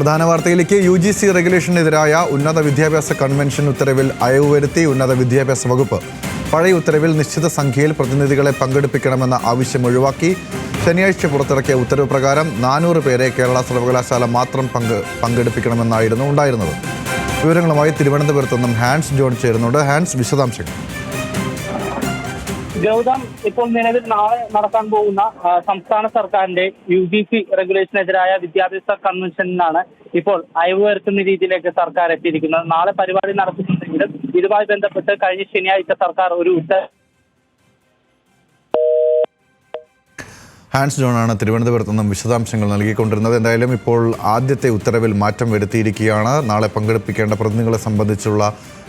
പ്രധാന വാർത്തയിലേക്ക് U G C റെഗുലേഷനെതിരായ ഉന്നത വിദ്യാഭ്യാസ കൺവെൻഷൻ ഉത്തരവിൽ അയവ് വരുത്തി ഉന്നത വിദ്യാഭ്യാസ വകുപ്പ്. പഴയ ഉത്തരവിൽ നിശ്ചിത സംഖ്യയിൽ പ്രതിനിധികളെ പങ്കെടുപ്പിക്കണമെന്ന ആവശ്യം ഒഴിവാക്കി. ശനിയാഴ്ച പുറത്തിറക്കിയ ഉത്തരവ് പ്രകാരം നാനൂറ് പേരെ കേരള സർവകലാശാല മാത്രം പങ്ക് പങ്കെടുപ്പിക്കണമെന്നായിരുന്നു ഉണ്ടായിരുന്നത്. വിവരങ്ങളുമായി തിരുവനന്തപുരത്ത് നിന്നും ഹാൻസ് ജോൺ ചേരുന്നുണ്ട്. ഹാൻസ് വിശദാംശങ്ങൾ. ഗൗതം ഇപ്പോൾ നിലവിൽ നാളെ നടക്കാൻ പോകുന്ന സംസ്ഥാന സർക്കാരിന്റെ യു ജി സി റെഗുലേഷനെതിരായ വിദ്യാഭ്യാസ കൺവെൻഷനിലാണ് ഇപ്പോൾ അയവ് വരുത്തുന്ന രീതിയിലേക്ക് സർക്കാർ എത്തിയിരിക്കുന്നത്. നാളെ പരിപാടി നടത്തുന്നുണ്ടെങ്കിലും ഇതുമായി ബന്ധപ്പെട്ട് കഴിഞ്ഞ ശനിയാഴ്ച സർക്കാർ ഒരു ഉത്തരവ് ഹാൻസ് ജോണാണ് തിരുവനന്തപുരത്ത് നിന്നും വിശദാംശങ്ങൾ നൽകിക്കൊണ്ടിരുന്നത്. എന്തായാലും ഇപ്പോൾ ആദ്യത്തെ ഉത്തരവിൽ മാറ്റം വരുത്തിയിരിക്കുകയാണ്. നാളെ പങ്കെടുപ്പിക്കേണ്ട പ്രതിനിധികളെ സംബന്ധിച്ചുള്ള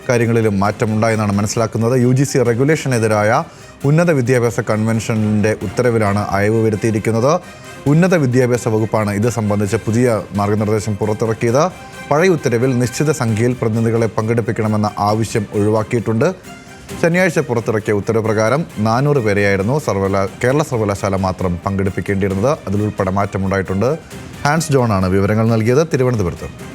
കാര്യങ്ങളിലും മാറ്റമുണ്ടായെന്നാണ് മനസ്സിലാക്കുന്നത്. യു ജി സി റെഗുലേഷനെതിരായ ഉന്നത വിദ്യാഭ്യാസ കൺവെൻഷനിന്റെ ഉത്തരവിലാണ് അയവ് വരുത്തിയിരിക്കുന്നത്. ഉന്നത വിദ്യാഭ്യാസ വകുപ്പാണ് ഇത് സംബന്ധിച്ച പുതിയ മാർഗനിർദ്ദേശം പുറത്തിറക്കിയത്. പഴയ ഉത്തരവിൽ നിശ്ചിത സംഖ്യയിൽ പ്രതിനിധികളെ പങ്കെടുപ്പിക്കണമെന്ന ആവശ്യം ഒഴിവാക്കിയിട്ടുണ്ട്. ശനിയാഴ്ച പുറത്തിറക്കിയ ഉത്തരവ് പ്രകാരം നാനൂറ് പേരെയായിരുന്നു സർവകലാ കേരള സർവകലാശാല മാത്രം പങ്കെടുപ്പിക്കേണ്ടിയിരുന്നത്. അതിലുൾപ്പെടെ മാറ്റമുണ്ടായിട്ടുണ്ട്. ഹാൻസ് ജോണാണ് വിവരങ്ങൾ നൽകിയത്. തിരുവനന്തപുരത്ത്.